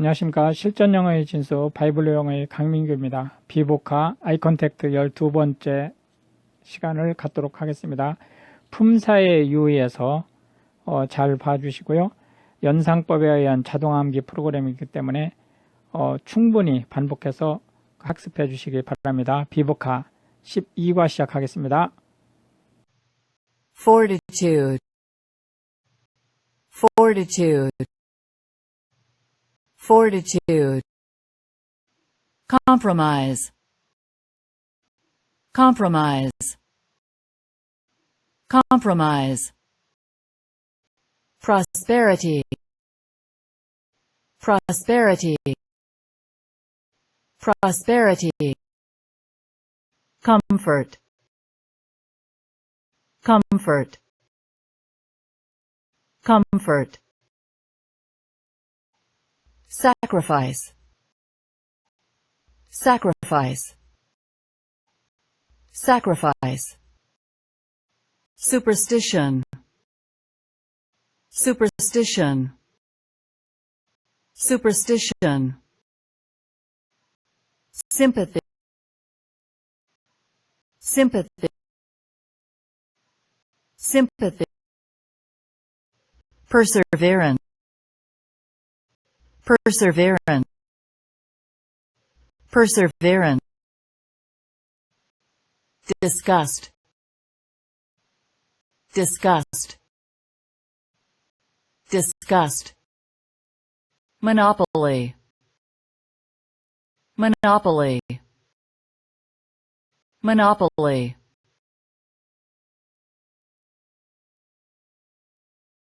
안녕하십니까. 실전 영어의 진수 바이블 영어의 강민규입니다. 비복화 아이컨택트 12번째 시간을 갖도록 하겠습니다. 품사의 유의에서 어, 잘 봐주시고요. 연상법에 의한 자동암기 프로그램이기 때문에 어, 충분히 반복해서 학습해 주시기 바랍니다. 비복화 12과 시작하겠습니다. fortitude, fortitude, fortitude, compromise, compromise, compromise, prosperity, prosperity, prosperity, comfort, comfort, comfort, sacrifice, sacrifice, sacrifice, superstition, superstition, superstition, sympathy, sympathy, sympathy, perseverance, perseverance, perseverance, disgust, disgust, disgust, monopoly, monopoly, monopoly,